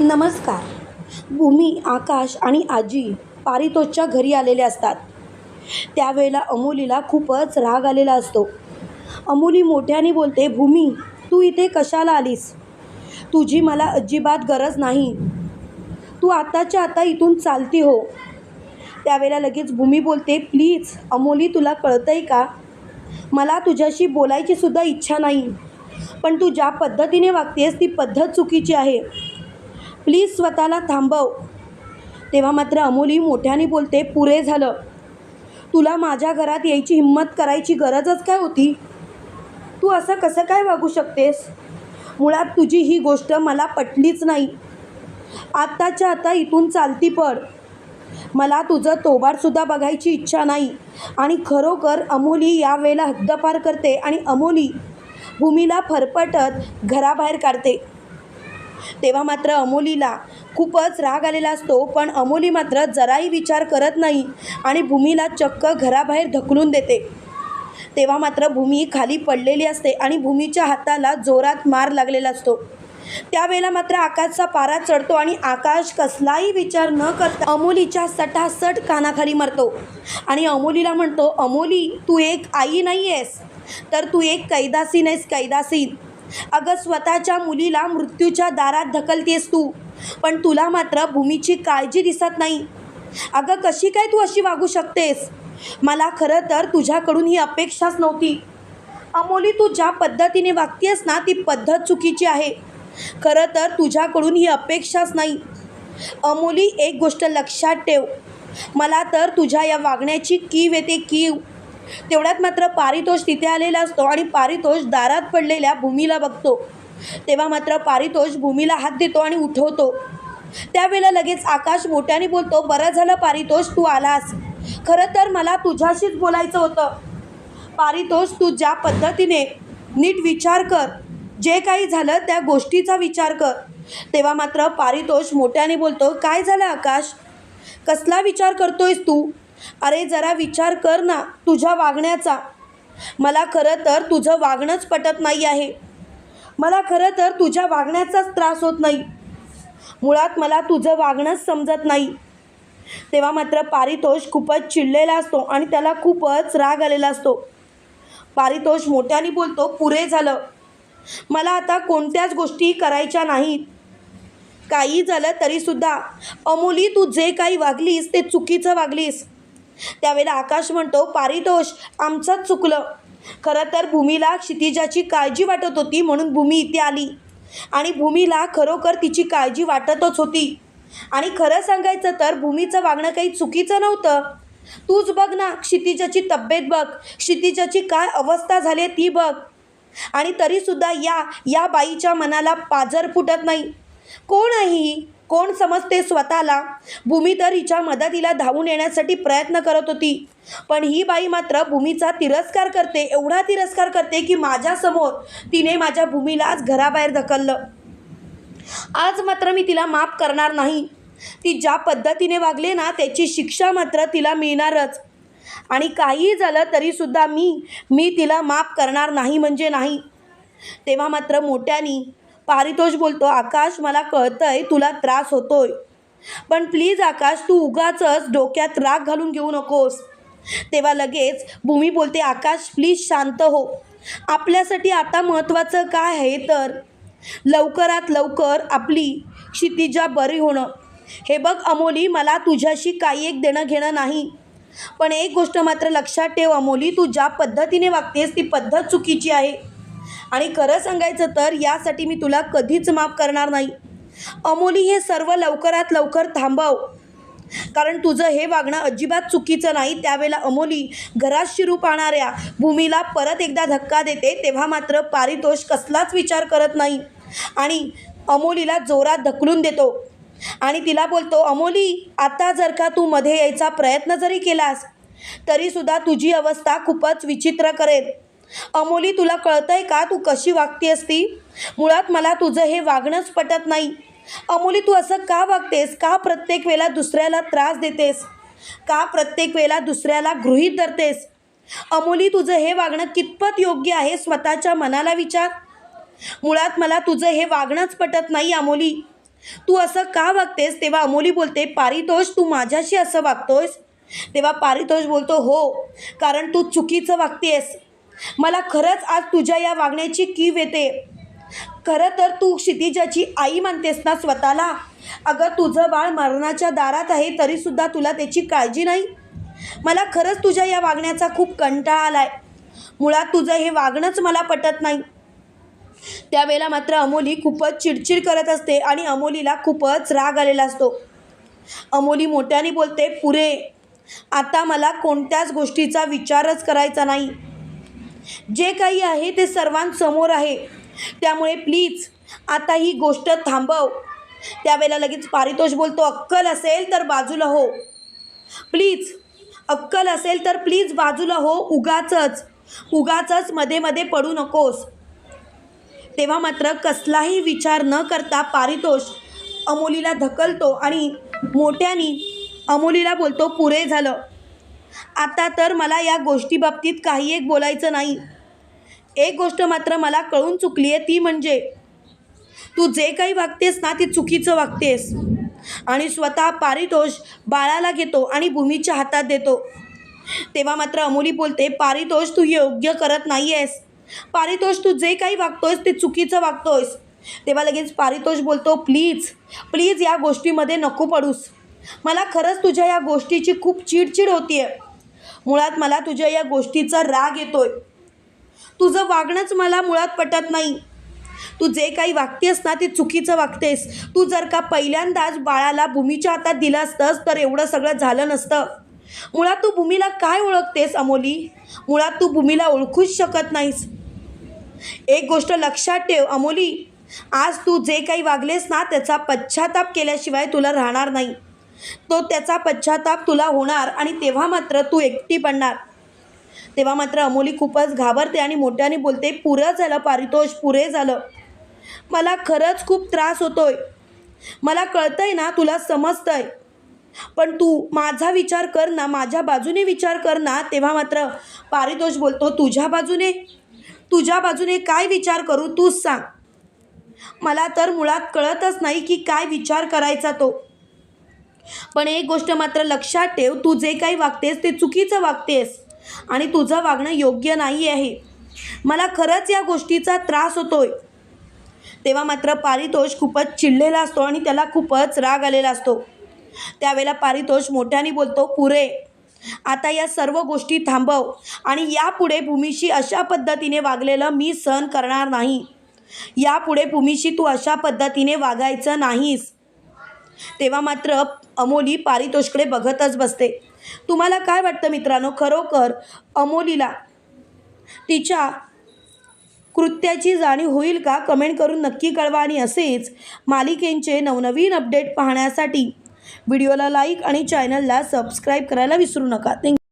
नमस्कार. भूमी आकाश आणि आजी पारितोषच्या घरी आलेले असतात. त्यावेळेला अमोलीला खूपच राग आलेला असतो. अमोली मोठ्याने बोलते भूमी तू इथे कशाला आलीस? तुझी मला अजिबात गरज नाही. तू आताच्या आता इथून चालती हो. त्यावेळेला लगेच भूमी बोलते प्लीज अमोली तुला कळतंय का? मला तुझ्याशी बोलायची सुद्धा इच्छा नाही. पण तू ज्या पद्धतीने वागतेस ती पद्धत चुकीची आहे. प्लीज स्वतःला थांबव. तेव्हा मात्र अमोली मोठ्याने बोलते पुरे झालं. तुला माझ्या घरात यायची हिंमत करायची गरजच काय होती? तू असं कसं काय वागू शकतेस? मुळात तुझी ही गोष्ट मला पटलीच नाही. आत्ताच्या आता इथून चालती पड. मला तुझं तोबाडसुद्धा बघायची इच्छा नाही. आणि खरोखर अमोली यावेळेला हद्दपार करते आणि अमोली भूमीला फरफटत घराबाहेर काढते. तेव्हा मात्र अमोलीला खूपच राग आलेला असतो पण अमोली मात्र जराही विचार करत नाही आणि भूमीला चक्क घराबाहेर ढकलून देते. तेव्हा मात्र भूमी खाली पडलेली असते आणि भूमीच्या हाताला जोरात मार लागलेला असतो. त्यावेळेला मात्र आकाशचा पारा चढतो आणि आकाश कसलाही विचार न करता अमोलीच्या सटासट कानाखाली मरतो. आणि अमोलीला म्हणतो अमोली तू एक आई नाही आहेस तर तू एक कैदासीन आहेस कैदासीन. अगं स्वतःच्या मुलीला मृत्यूच्या दारात ढकलतेस तू. पण तुला मात्र भूमीची काळजी दिसत नाही. अगं कशी काय तू अशी वागू शकतेस? मला खरं तर तुझ्याकडून ही अपेक्षाच नव्हती. अमोली तू ज्या पद्धतीने वागतेस ना ती पद्धत चुकीची आहे. खरं तर तुझ्याकडून ही अपेक्षाच नाही. अमोली एक गोष्ट लक्षात ठेव. मला तर तुझ्या या वागण्याची कीव येते कीव. तेवढ्यात मात्र पारितोष तिथे आलेला असतो आणि पारितोष दारात पडलेल्या भूमीला बघतो. तेव्हा मात्र पारितोष भूमीला हात देतो आणि उठवतो. त्यावेळेला लगेच आकाश मोठ्याने बोलतो बरं झालं पारितोष तू आलास. खरं तर मला तुझ्याशीच बोलायचं होतं. पारितोष तू ज्या पद्धतीने नीट विचार कर जे काही झालं त्या गोष्टीचा विचार कर. तेव्हा मात्र पारितोष मोठ्याने बोलतो काय झालं आकाश? कसला विचार करतोयस तू? अरे जरा विचार कर ना तुझ्या वागण्याचा. मला खरं तर तुझं वागणंच पटत नाही आहे. मला खरं तर तुझ्या वागण्याचाच त्रास होत नाही. मुळात मला तुझं वागणंच समजत नाही. तेव्हा मात्र पारितोष खूपच चिडलेला असतो आणि त्याला खूपच राग आलेला असतो. पारितोष मोठ्याने बोलतो पुरे झालं. मला आता कोणत्याच गोष्टी करायच्या नाहीत. काही झालं तरीसुद्धा अमोली तू जे काही वागलीस ते चुकीचं वागलीस. त्यावेळेला आकाश म्हणतो पारितोष आमचंच चुकलं. खरं तर भूमीला क्षितिजाची काळजी वाटत होती म्हणून भूमी इथे आली. आणि भूमीला खरोखर तिची काळजी वाटतच होती. आणि खरं सांगायचं तर भूमीचं वागणं काही चुकीचं नव्हतं. तूच बघ ना क्षितिजाची तब्येत बघ. क्षितिजाची काय अवस्था झाली आहे ती बघ. आणि तरीसुद्धा या या बाईच्या मनाला पाझर फुटत नाही. कोण आहे ही? कोण समजते स्वतःला? भूमी तर हिच्या मदतीला धावून येण्यासाठी प्रयत्न करत होती. पण ही बाई मात्र भूमीचा तिरस्कार करते एवढा तिरस्कार करते की माझ्यासमोर तिने माझ्या भूमीलाच घराबाहेर ढकललं. आज मात्र मी तिला माफ करणार नाही. ती ज्या पद्धतीने वागले ना त्याची शिक्षा मात्र तिला मिळणारच. आणि काहीही झालं तरीसुद्धा मी मी तिला माफ करणार नाही म्हणजे नाही. तेव्हा मात्र मोठ्यानी पारितोष बोलतो आकाश मला कळतंय तुला त्रास होतोय. पण प्लीज आकाश तू उगाच डोक्यात राग घालून घेऊ नकोस. तेव्हा लगेच भूमी बोलते आकाश प्लीज शांत हो. आपल्यासाठी आता महत्त्वाचं काय आहे तर लवकरात लवकर आपली क्षितिजा बरी होणं. हे बघ अमोली मला तुझ्याशी काही एक देणं घेणं नाही. पण एक गोष्ट मात्र लक्षात ठेव अमोली तू ज्या पद्धतीने वागतेस ती पद्धत चुकीची आहे. आणि खरं सांगायचं तर यासाठी मी तुला कधीच माफ करणार नाही. अमोली हे सर्व लवकरात लवकर थांबव. कारण तुझं हे वागणं अजिबात चुकीचं नाही. त्यावेळेला अमोली घरात शिरू पाहणाऱ्या भूमीला परत एकदा धक्का देते तेव्हा मात्र पारितोष कसलाच विचार करत नाही. आणि अमोलीला जोरात ढकलून देतो. आणि तिला बोलतो अमोली आता जर का तू मध्ये यायचा प्रयत्न जरी केलास तरीसुद्धा तुझी अवस्था खूपच विचित्र करेल. अमोली तुला कळतंय का? तू कशी वागती असती मुळात मला तुझं हे वागणंच पटत नाही. अमोली तू असं का वागतेस? का प्रत्येक वेळेला दुसऱ्याला त्रास देतेस? का प्रत्येक वेळेला दुसऱ्याला गृहीत धरतेस? अमोली तुझं हे वागणं कितपत योग्य आहे स्वतःच्या मनाला विचार? मुळात मला तुझं हे वागणंच पटत नाही अमोली. तू असं का वागतेस? तेव्हा अमोली बोलते पारितोष तू माझ्याशी असं वागतोयस? तेव्हा पारितोष बोलतो हो कारण तू चुकीचं वागतेस. मला खरंच आज तुझ्या या वागण्याची कीव येते. खरं तर तू क्षितिजाची आई मानतेस ना स्वतःला? अगं तुझं बाळ मरणाच्या दारात आहे तरीसुद्धा तुला त्याची काळजी नाही? मला खरंच तुझ्या या वागण्याचा खूप कंटाळा आलाय. मुळात तुझं हे वागणंच मला पटत नाही. त्यावेळेला मात्र अमोली खूपच चिडचिड करत असते आणि अमोलीला खूपच राग आलेला असतो. अमोली मोठ्याने बोलते पुरे आता मला कोणत्याच गोष्टीचा विचारच करायचा नाही. जे काही आहे ते सर्वांसमोर आहे. त्यामुळे प्लीज आता ही गोष्ट थांबव. त्यावेळेला लगेच पारितोष बोलतो अक्कल असेल तर बाजूला हो. प्लीज अक्कल असेल तर प्लीज बाजूला हो उगाचच. उगाचच मध्ये मध्ये पडू नकोस. तेव्हा मात्र कसलाही विचार न करता पारितोष अमोलीला धकलतो आणि मोठ्यानी अमोलीला बोलतो पुरे झालं. आता तर मला या गोष्टीबाबतीत काही एक बोलायचं नाही. एक गोष्ट मात्र मला कळून चुकली आहे ती म्हणजे तू जे काही वागतेस ना ते चुकीचं वागतेस. आणि स्वतः पारितोष बाळाला घेतो आणि भूमीच्या हातात देतो. तेव्हा मात्र अमोली बोलते पारितोष तू योग्य करत नाही आहेस पारितोष तू जे काही वागतोयस ते चुकीचं वागतोयस. तेव्हा लगेच पारितोष बोलतो प्लीज प्लीज या गोष्टीमध्ये नको पडूस. मला खरंच तुझ्या या गोष्टीची खूप चिडचिड होती आहे मुळात मला तुझ्या या गोष्टीचा राग येतोय. तुझं वागणंच मला मुळात पटत नाही. तू जे काही वागतेस ना ते चुकीचं वागतेस. तू जर का पहिल्यांदाच बाळाला भूमीच्या हातात दिलं असतंस तर एवढं सगळं झालं नसतं. मुळात तू भूमीला काय ओळखतेस अमोली? मुळात तू भूमीला ओळखूच शकत नाहीस. एक गोष्ट लक्षात ठेव अमोली. आज तू जे काही वागलेस ना त्याचा पश्चाताप केल्याशिवाय तुला राहणार नाही. तो त्याचा पश्चाताप तुला होणार आणि तेव्हा मात्र तू एकटी पडणार. तेव्हा मात्र अमोली खूपच घाबरते आणि मोठ्याने बोलते पुरं झालं पारितोष पुरे झालं. मला खरंच खूप त्रास होतोय. मला कळतंय ना तुला समजतंय. पण तू माझा विचार कर ना माझ्या बाजूने विचार कर ना. तेव्हा मात्र पारितोष बोलतो तुझ्या बाजूने? तुझ्या बाजूने काय विचार करू तूच सांग. मला तर मुळात कळतच नाही की काय विचार करायचा तो. पण एक गोष्ट मात्र लक्षात ठेव तू जे काही वागतेस ते चुकीचं वागतेस आणि तुझं वागणं योग्य नाही आहे मला खरंच या गोष्टीचा त्रास होतोय. तेव्हा मात्र पारितोष खूपच चिडलेला असतो आणि त्याला खूपच राग आलेला असतो. त्यावेळेला पारितोष मोठ्याने बोलतो पुरे आता या सर्व गोष्टी थांबव आणि यापुढे भूमीशी अशा पद्धतीने वागलेलं मी सहन करणार नाही. यापुढे भूमीशी तू अशा पद्धतीने वागायचं नाहीस. तेव्हा मात्र अमोली पारितोषकडे बघतच बसते. तुम्हाला काय वाटतं मित्रांनो? खरोखर अमोलीला तिच्या कृत्याची जाणीव होईल का? कमेंट करून नक्की कळवा आणि असेच मालिकेंचे नवनवीन अपडेट पाहण्यासाठी व्हिडिओला लाईक आणि चॅनलला सबस्क्राईब करायला विसरू नका. थँक्यू